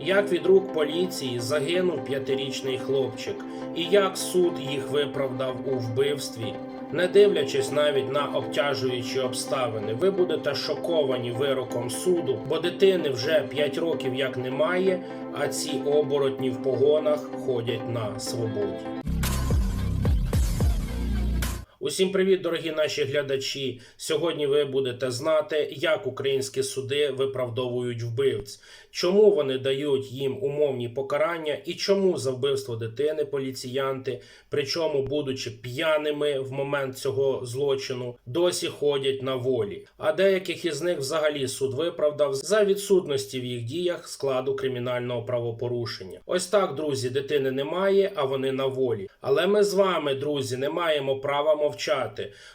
Як від рук поліції загинув п'ятирічний хлопчик, і як суд їх виправдав у вбивстві, не дивлячись навіть на обтяжуючі обставини, ви будете шоковані вироком суду, бо дитини вже 5 років як немає, а ці оборотні в погонах ходять на свободі. Усім привіт, дорогі наші глядачі. Сьогодні ви будете знати, як українські суди виправдовують вбивць, чому вони дають їм умовні покарання і чому за вбивство дитини поліціянти, причому будучи п'яними в момент цього злочину, досі ходять на волі. А деяких із них взагалі суд виправдав за відсутності в їх діях складу кримінального правопорушення. Ось так, друзі, дитини немає, а вони на волі. Але ми з вами, друзі, не маємо права мовчати,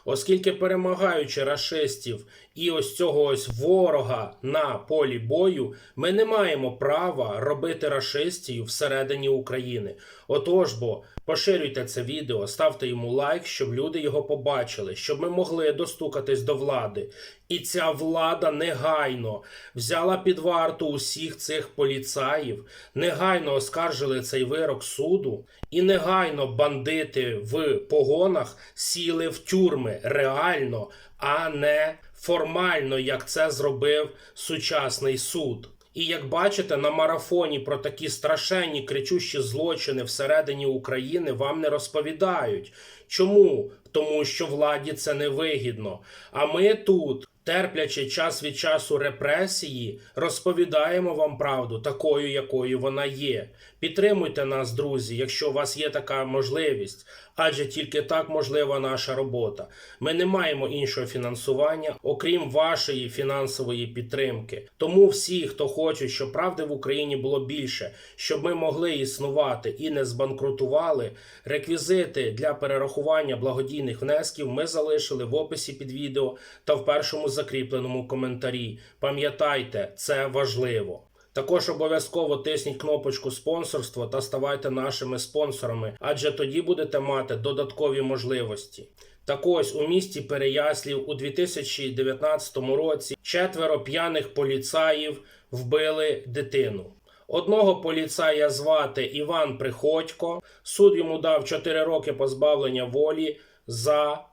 оскільки перемагаючи рашистів і ось цього ось ворога на полі бою, ми не маємо права робити рашистію всередині України. Отож бо. Поширюйте це відео, ставте йому лайк, щоб люди його побачили, щоб ми могли достукатись до влади. І ця влада негайно взяла під варту усіх цих поліцаїв, негайно оскаржили цей вирок суду, і негайно бандити в погонах сіли в тюрми реально, а не формально, як це зробив сучасний суд. І як бачите, на марафоні про такі страшенні кричущі злочини всередині України вам не розповідають. Чому? Тому що владі це не вигідно. А ми тут, терплячи час від часу репресії, розповідаємо вам правду такою, якою вона є. Підтримуйте нас, друзі, якщо у вас є така можливість, адже тільки так можлива наша робота. Ми не маємо іншого фінансування, окрім вашої фінансової підтримки. Тому всі, хто хочуть, щоб правди в Україні було більше, щоб ми могли існувати і не збанкрутували, реквізити для перерахування благодійних внесків ми залишили в описі під відео та в першому закріпленому коментарі. Пам'ятайте, це важливо. Також обов'язково тисніть кнопочку спонсорство та ставайте нашими спонсорами, адже тоді будете мати додаткові можливості. Так ось у місті Переяслів у 2019 році четверо п'яних поліцаїв вбили дитину. Одного поліцая звати Іван Приходько. Суд йому дав 4 роки позбавлення волі за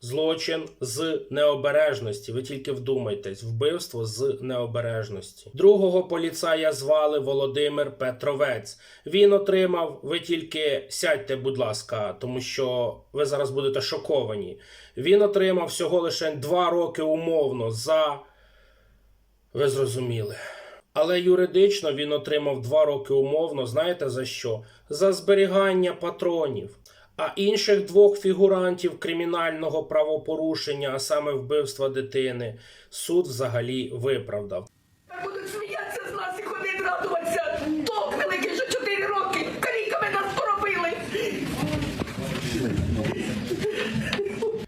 Злочин з необережності. Ви тільки вдумайтесь, вбивство з необережності. Другого поліцая звали Володимир Петровець. Він отримав. Ви тільки сядьте, будь ласка, тому що ви зараз будете шоковані. Він отримав всього лише два роки умовно за. Ви зрозуміли. Але юридично він отримав два роки умовно. Знаєте за що? За зберігання патронів. А інших двох фігурантів кримінального правопорушення, а саме вбивства дитини, суд взагалі виправдав. Будуть сміятися з нас і ходити радуватися. Толк великий вже 4 роки. Каліками нас поробили.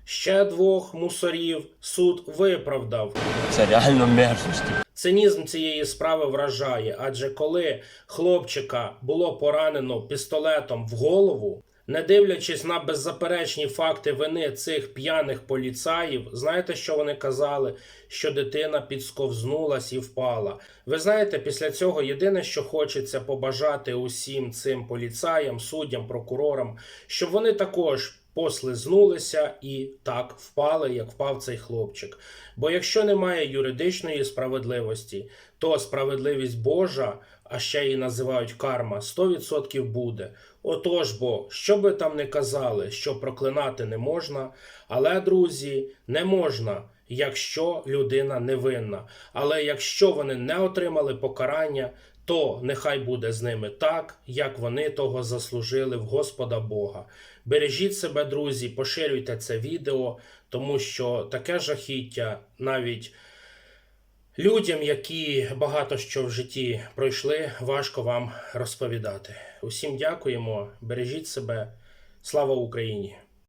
Ще двох мусорів суд виправдав. Це реально мерзость. Цинізм цієї справи вражає, адже коли хлопчика було поранено пістолетом в голову, не дивлячись на беззаперечні факти вини цих п'яних поліцаїв, знаєте, що вони казали? Що дитина підсковзнулась і впала. Ви знаєте, після цього єдине, що хочеться побажати усім цим поліцаям, суддям, прокурорам, щоб вони також послизнулися і так впали, як впав цей хлопчик. Бо якщо немає юридичної справедливості, то справедливість Божа, а ще її називають карма, 100% буде. Отож бо, що би там не казали, що проклинати не можна, але, друзі, не можна. Якщо людина невинна, але якщо вони не отримали покарання, то нехай буде з ними так, як вони того заслужили в Господа Бога. Бережіть себе, друзі, поширюйте це відео, тому що таке жахіття навіть людям, які багато що в житті пройшли, важко вам розповідати. Усім дякуємо, бережіть себе. Слава Україні!